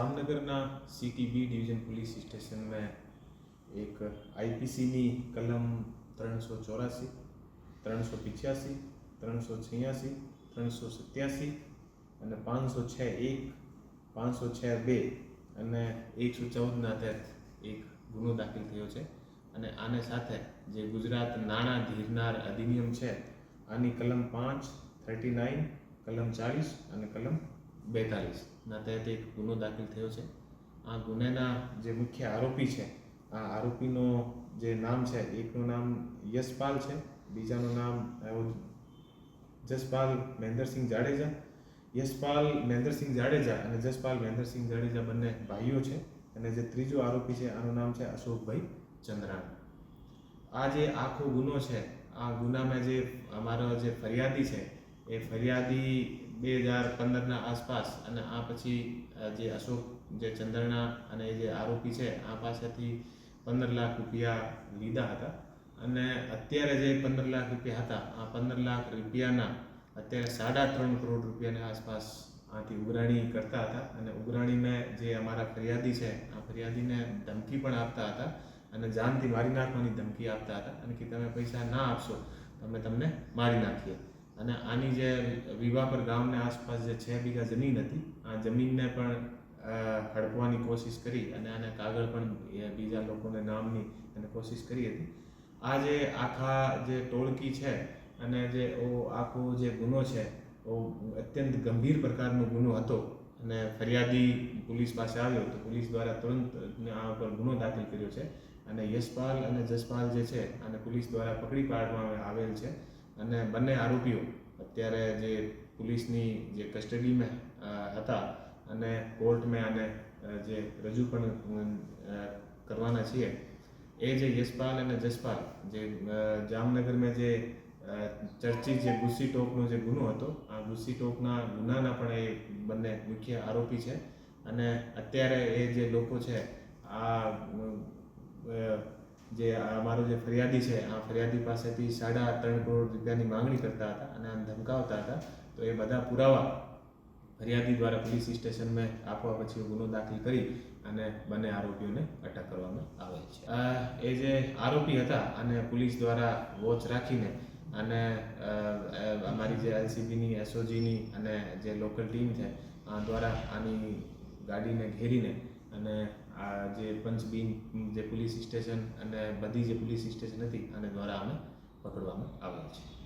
જામનગરના city B division police સ્ટેશનમાં એક આઈપીસીની કલમ ત્રણસો ચોરાસી, ત્રણસો પિચ્યાસી, ત્રણસો છયાસી, ત્રણસો સત્યાસી અને પાંચસો છ એક પાંચસો છ બે અને એકસો ચૌદના તહેત એક ગુનો દાખલ થયો છે. અને આને સાથે જે ગુજરાત નાણાં ધીરનાર અધિનિયમ છે, આની કલમ પાંચ, થર્ટી નાઇન, કલમ ચાલીસ અને કલમ બેતાલીસના તહેત એક ગુનો દાખલ થયો છે. આ ગુનેના જે મુખ્ય આરોપી છે, આ આરોપીનો જે નામ છે, એકનું નામ યશપાલ છે, બીજાનું નામ જસપાલ મહેન્દ્રસિંહ જાડેજા. યશપાલ મહેન્દ્રસિંહ જાડેજા અને જસપાલ મહેન્દ્રસિંહ જાડેજા બંને ભાઈઓ છે અને જે ત્રીજો આરોપી છે, આનું નામ છે અશોકભાઈ ચંદ્રાણી. આ જે આખો ગુનો છે, આ ગુનામાં જે અમારો જે ફરિયાદી છે એ ફરિયાદી બે હજાર પંદરના આસપાસ અને આ પછી જે અશોક, જે ચંદ્રણા અને જે આરોપી છે, આ પાસેથી પંદર લાખ રૂપિયા લીધા હતા. અને અત્યારે જે પંદર લાખ રૂપિયા હતા, આ પંદર લાખ રૂપિયાના અત્યારે સાડા ત્રણ કરોડ રૂપિયાની આસપાસ આથી ઉઘરાણી કરતા હતા અને ઉઘરાણીમાં જે અમારા ફરિયાદી છે, આ ફરિયાદીને ધમકી પણ આપતા હતા અને જાનથી મારી નાખવાની ધમકી આપતા હતા અને કે તમે પૈસા ના આપશો, તો અમે તમને મારી નાખીએ. અને આની જે વિવાપર ગામને આસપાસ જે છે બીઘા જમીન હતી, આ જમીનને પણ હડપવાની કોશિશ કરી અને આને કાગળ પણ બીજા લોકોને નામની અને કોશિશ કરી હતી. આ જે આખા જે ટોળકી છે અને જે ઓ આખો જે ગુનો છે, ઓ અત્યંત ગંભીર પ્રકારનો ગુનો હતો અને ફરિયાદી પોલીસ પાસે આવ્યો તો પોલીસ દ્વારા તુરંત આ ઉપર ગુનો દાખલ કર્યો છે અને યશપાલ અને જસપાલ જે છે આને પોલીસ દ્વારા પકડી પાડવામાં આવેલ છે. અને બંને આરોપીઓ અત્યારે જે પોલીસની જે કસ્ટડીમાં હતા અને કોર્ટમાં આને જે રજૂ પણ કરવાના છીએ, એ જે યશપાલ અને જસપાલ જે જામનગરમાં જે ચર્ચિત જે ગુસ્સી ટોકનો જે ગુનો હતો, આ ગુસ્સી ટોકના ગુનાના પણ એ બંને મુખ્ય આરોપી છે. અને અત્યારે એ જે લોકો છે, આ જે અમારો જે ફરિયાદી છે, આ ફરિયાદી પાસેથી સાડા ત્રણ કરોડ રૂપિયાની માંગણી કરતા હતા અને આને ધમકાવતા હતા, તો એ બધા પુરાવા ફરિયાદી દ્વારા પોલીસ સ્ટેશનમાં આપવા પછી ગુનો દાખલ કરી અને બંને આરોપીઓને અટક કરવામાં આવે છે. એ જે આરોપી હતા અને પોલીસ દ્વારા વોચ રાખીને અને અમારી જે એલસીબીની એસઓજીની અને જે લોકલ ટીમ છે દ્વારા આની ગાડીને ઘેરીને અને આ જે પંચબીન જે પોલીસ સ્ટેશન અને બધી જે પોલીસ સ્ટેશન હતી અને દ્વારા અમે પકડવામાં આવેલ છે.